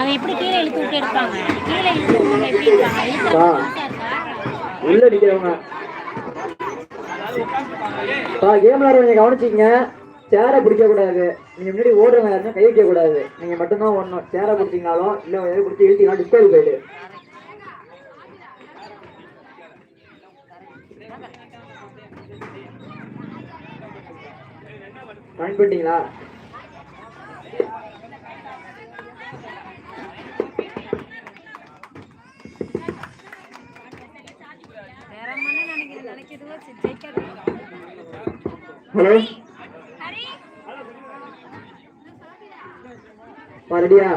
அதை எப்படி கீழே இழுத்து விட்டு எடுப்பாங்க கீழே இழுத்து விட்டு எப்படி இருப்பாங்க இழுத்து ஆ. உள்ள நிக்கிறவங்க. பா கேம் விளையாடுறவங்க கவனிச்சிங்க சேரை பிடிக்க கூடாது. நீங்க முன்னாடி ஓடுறவங்க யாருமே கை வைக்க கூடாது. நீங்க மட்டும்தான் ஓடணும். சேரை பிடிச்சிங்கனாலும் இல்ல எதாவது பிடிச்சி இழுத்தீங்கன்னா டிஸ்கவரி போயிடு. ஜாயின் பண்ணிட்டீங்களா நினைக்கிறது நினைக்கிறதுவோ ஜெயிக்காது ஹலோ பா ரெடியா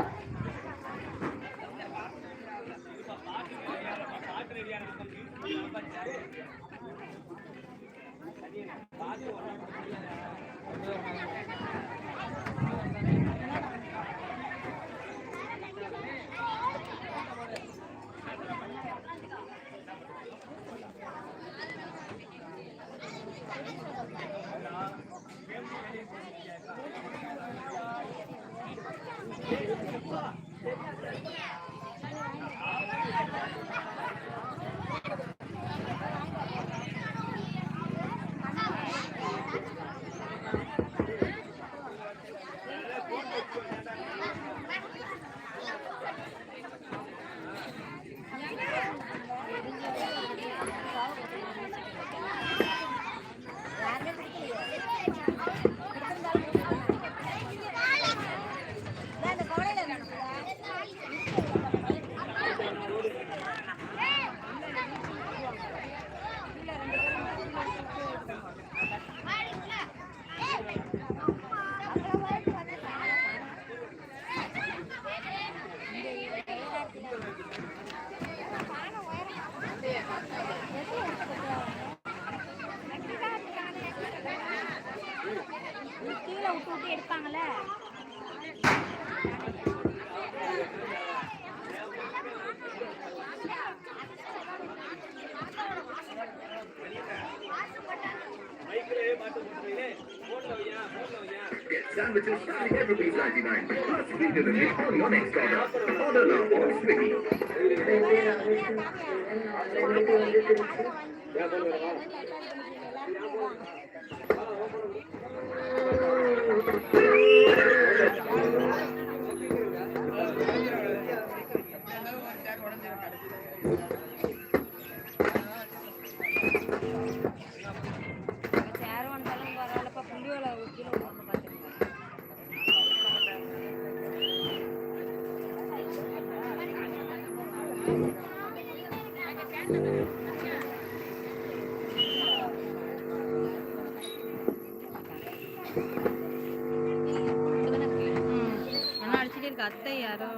கீழே விட்டு விட்டு எடுப்பாங்கல்ல Sandwiches starting at rupees 99. Plus free delivery on your next order. Order now on Swiggy. Yeah, அத்தை யாரோ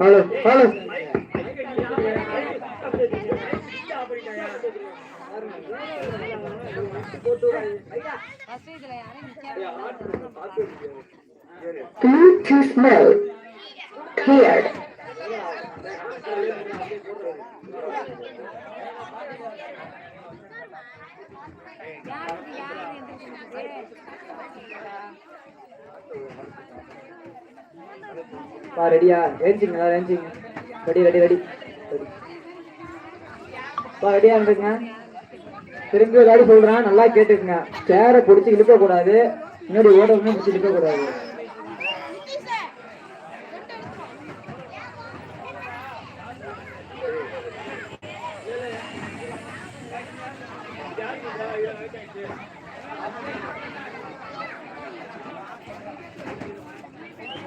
ஹலோ ஹலோ ஃபர்ஸ்ட் இதுல யாரும் நிக்காம Bluetooth mode paired. யாருக்கு பா ரெடியா ரேஞ்சிங்க ரேஞ்சிங்க ரெடி ரெடி ரெடி ரெடி பா ரெடியா இருந்துங்க திரும்பி ஒரு சொல்றேன் நல்லா கேட்டுக்குங்க. சேரை பிடிச்சி இழுக்க கூடாது முன்னாடி ஓடவுமே பிடிச்சி இழுக்க கூடாது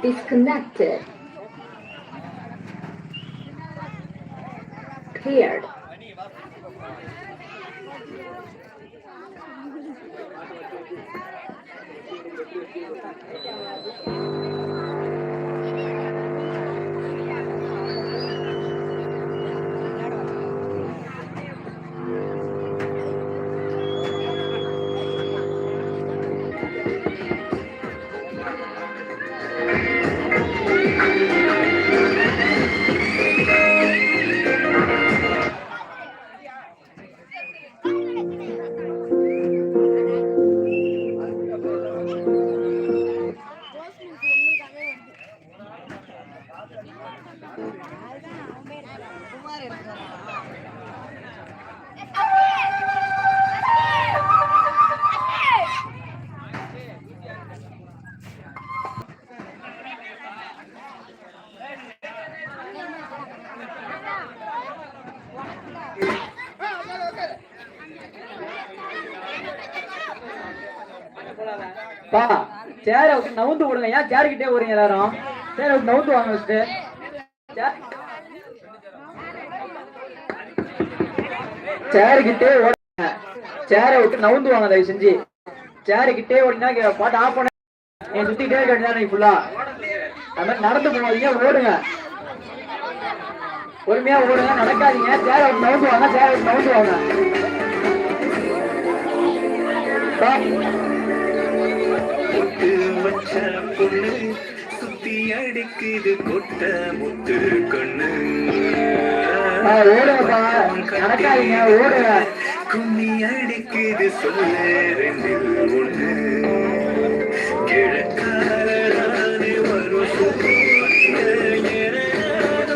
Disconnected. பா சேர விட்டு நவுந்து விடுங்க ஏன் சேர் கிட்டே வரீங்க எல்லாரும்? சேர விட்டு நவுந்து வாங்க ஃபர்ஸ்ட் சேருக்கிட்டே ஓடுங்க. சேரை விட்டு நவுந்து வாங்க தயவு செஞ்சு. சேரு கிட்டே ஓடினா பாட்டு ஆஃப் பண்ண. என் சுத்திட்டே இருக்க நீ ஃபுல்லா அது மாதிரி நடந்து போகாதீங்க ஓடுங்க. பொறுமையா ஓடுங்க நடக்காதீங்க. சேரை விட்டு நவுந்து வாங்க சேரை விட்டு நவுந்து வாங்க. பொண்ணு சுத்தி அடிக்குது கொட்ட முத்து கண்ணு. ஓடுங்கப்பா நடக்காதீங்க ஓடுங்க. கும்மி அடிக்குது சொல்ல ரெண்டில்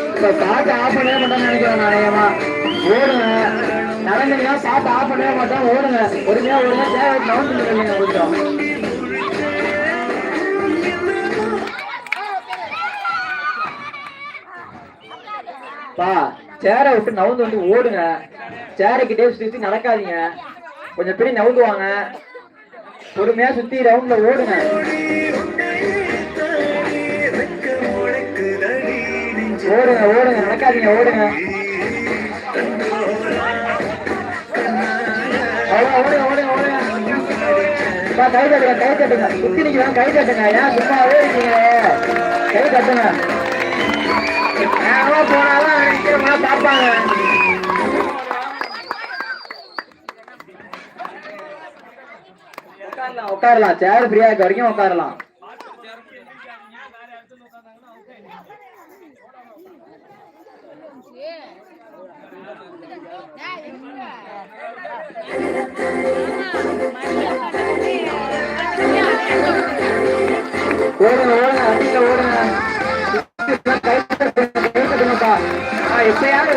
இப்ப பாட்டு ஆஃப் பண்ணவே மாட்டேன்னு நினைக்கிறேன் நாணயமா ஓடுங்க. நடந்தீங்கன்னா பாட்டு ஆஃப் பண்ணவே மாட்டோம் ஓடுங்க. பொறுமையா ஓடுங்க. சேவை நவுந்து நில்லுங்க கொஞ்சம். பா. சேரை விட்டு நவுந்து வந்து ஓடுங்க. சேரை கிட்டே சுத்தி சுத்தி நடக்காதீங்க. கொஞ்சம் பெரிய நவுந்துவாங்க. பொறுமையா சுத்தி ரவுண்ட்ல ஓடுங்க. ஓடுங்க ஓடுங்க நடக்காதீங்க ஓடுங்க. அவ்வளோ, ஓடுங்க ஓடுங்க ஓடுங்க. கை தட்டுங்க கை தட்டுங்க. சுத்தி நிக்கலாம் கை தட்டுங்க. ஏன் சும்மாவே இருக்கீங்க? கை தட்டுங்க. நேரமா போனாலும் நிக்கிறவங்க பார்ப்பாங்க உட்காரலாம். உட்காரலாம் சேர் ஃப்ரீயா இருக்க வரைக்கும் உட்காரலாம். ஓடுங்க ஓடுங்க அடியில ஓடுங்க. எப்பயாவது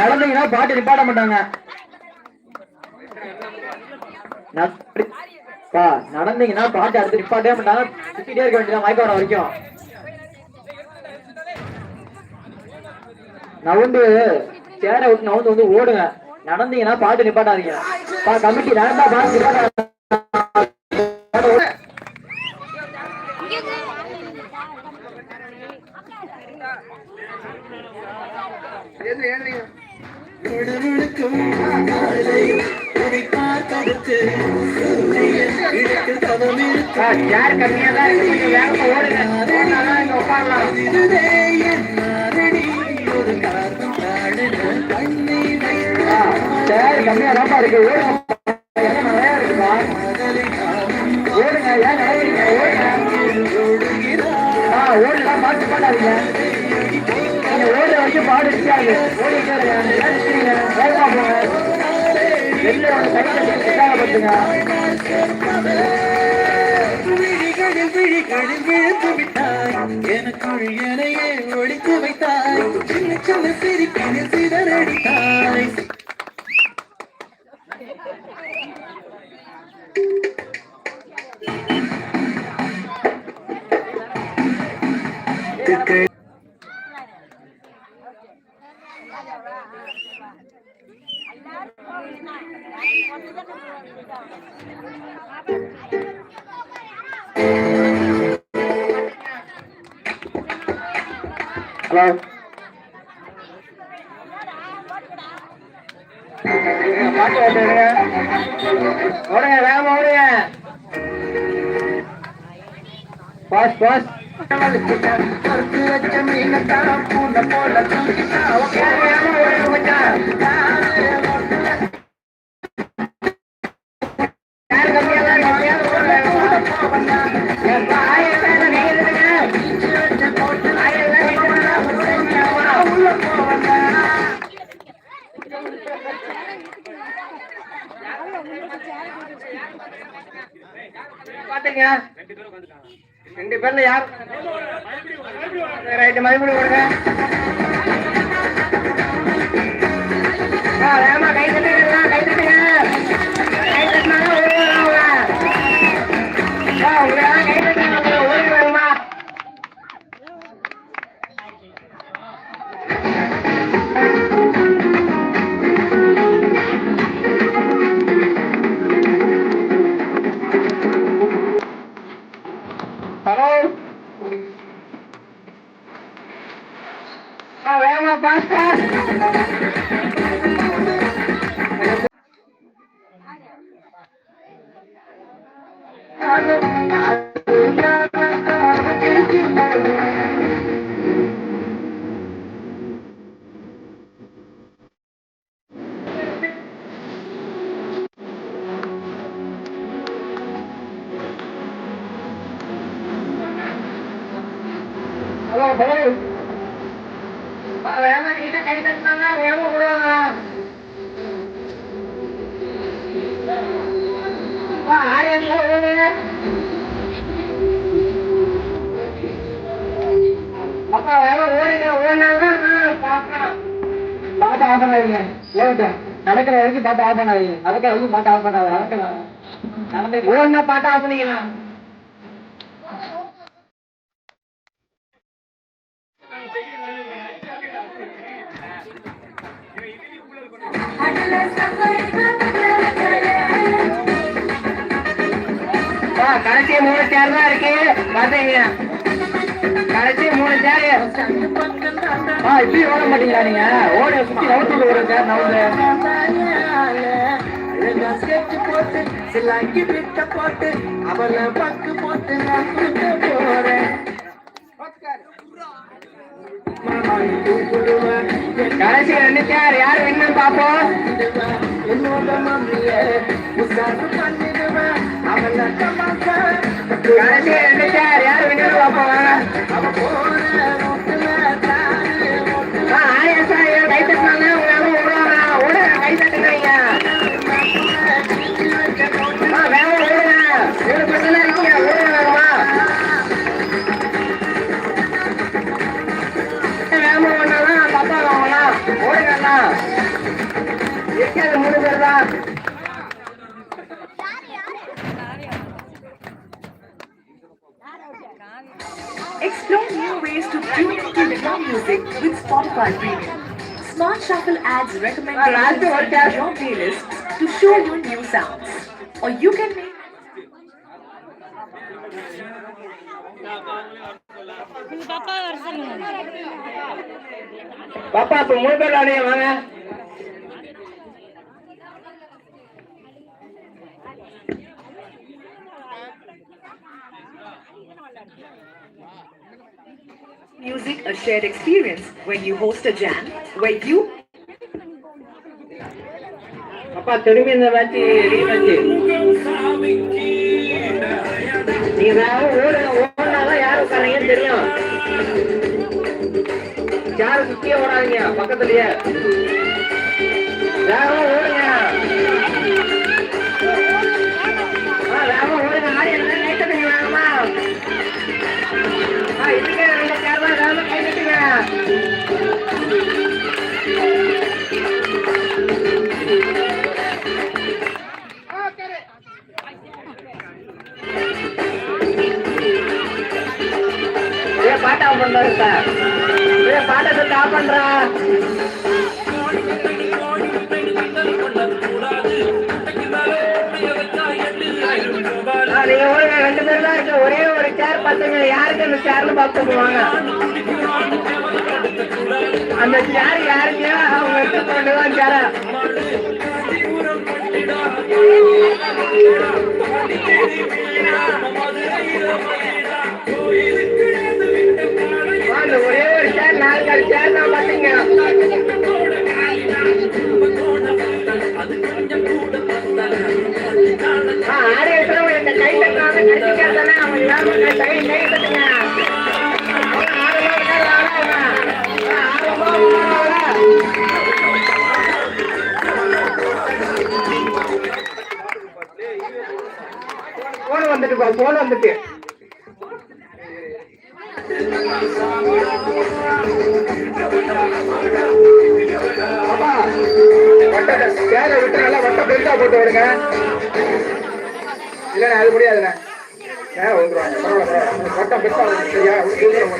நடந்தீங்கன்னா பாட்டு நிப்பாட்ட மாட்டாங்க. பா நடந்தீங்கன்னா பாட்டு அடுத்து நிப்பாட்டே மாட்டாங்க. சுத்திட்டே இருக்க வேண்டியதான் மயக்க வர வரைக்கும். நவுண்டு சேரை விட்டு நவுந்து வந்து ஓடுங்க நடந்தீங்கன்னா பாட்டு நிப்பாட்டாதீங்க கமிட்டி நடந்தா பாட்டு நிப்பாட்டாங்க இதுவே என் ஒரு காரணம் கண்ணை இருக்கு. இருக்கு? ஓடுங்க. ஆ ஓடுலாம் பாட்டு பாடாதீங்க. நீங்க ஓடுற வரைக்கும் பாடு இருக்காது ஓடிட்டே இருங்க. ஏன் நிக்கிறீங்க வேகமா போங்க. வெளில வந்து கை எனக்குள் எனையே ஒழித்து வைத்தாய். சின்ன சின்ன சிரி ஹலோ பாட்டு ஓட்டுங்க ஓடுங்க வேகமா ஓடுங்க பாஸ் பாஸ் கருத்து வச்ச மீன் தரம் பூண்ட போல பாத்துங்க ரெண்டு பேர்ல யார் ரைட்டு மதிப்பீடு கொடுங்க ஏமா கை தட்டுங்க. ஹலோ கிட்ட கை தட்டினாங்க விடுவாங்க ஆயிரம் அப்பா வேகமா ஓடுங்க ஓடினாங்க பாக்கலாம் பாட்டு ஆஃப் பண்ணாதீங்க. நடக்கிற வரைக்கும் பாட்டு ஆஃப் பண்ணாதீங்க. நடக்கிற வரைக்கும் பாட்டு ஆஃப் பண்ணாது நடக்கலாம் நடந்து ஓடினா பாட்டு ஆஃப் பண்ணிக்கலாம். கடைசி மூணு சேர் தான் இருக்கு. பாத்தீங்க கடைசி மூணு சேர் இப்படி ஓட மாட்டீங்களா நீங்க? ஓட சுத்தி நவுத்து ஓடுங்க சார் நவுந்து போட்டு சிலாக்கி விட்ட போட்டு அவளை பக்கு போட்டு நான் போறேன். கடைசி ரெண்டு சேர் யார் வின்னு பாப்போம் என்னோட மம்மிய பண்ணிடுவேன் கடைசி ரெண்டு யார் என்ன பாப்போம் வாங்க. சார் கை தட்டினாங்க உங்களால ஓடுவாங்க கை ஓடுங்க ஏழு பசங்க music with Spotify Premium. Smart Shuffle adds recommendations to your playlists to show you new sounds. Or you can make உங்க பாப்பா வர சொல்லுங்க பாப்பா இப்ப மூணு பேர் விளையாடுங்க வாங்க music a shared experience when you host a jam where you அப்பா திரும்பி இந்த மேட்ச் ரீமேட்ச் நீங்க வேகம் ஓடுங்க ஓடினாதான் யாரு உட்காரீங்கன்னு தெரியும் யாரு சுத்தியே ஓடாதீங்க பக்கத்துலயே வேகமா ஓடுங்க பாட்டு ஆஃப் பண்றாரு சார் ஏ பாட்டை சுட்டு ஆஃப் பண்றா. ஆ, நீங்க ஓடுங்க ரெண்டு பேர் தான் இருக்கு ஒரே ஒரு சேர் பத்துங்க யாருக்கு அந்த சேர்ல பார்த்து போவாங்க? அந்த சேர் யாருங்க அவங்க எடுத்து கொண்டு தான் சேர ஒரே ஒரு சேர் நாலு சேர் தான் பாத்தீங்க ஆறு போன் வந்துட்டு. அப்பா விட்டு நல்லா வட்ட பெருசா போட்டு வருங்க. இல்லைண்ணே அது முடியாதுண்ணே. சேரை வந்துருவாங்க. பரவாயில்ல வட்டம் பெருசா வருது சரியா விழுந்துரும்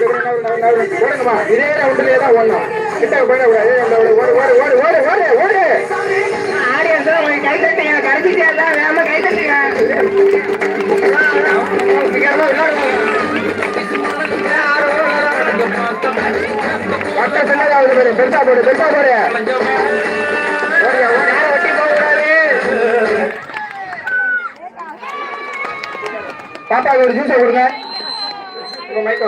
ஓடுங்கம்மா. இதே ரவுண்ட்லயே தான் ஓடணும் கிட்ட போயிட கூடாது அந்த ஓடு ஓடு ஓடு ஓடு ஓடு ஓடு ஓடு ஆடியன்ஸ் உங்களுக்கு கை தட்டுங்க கரைச்சிட்டே தான் வேகமா கை தட்டுங்க. சீக்கிரமா விளையாடுங்க. பக்கம் சின்னதாவது பாரு. பெருசா போடு பெருசா போடு. பாப்பாவுக்கு ஒரு ஜூஸை கொடுங்க. உங்க மைக்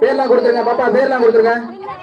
பேர்லாம் கொடுத்துருங்க பாப்பா பேர்லாம் கொடுத்துருங்க.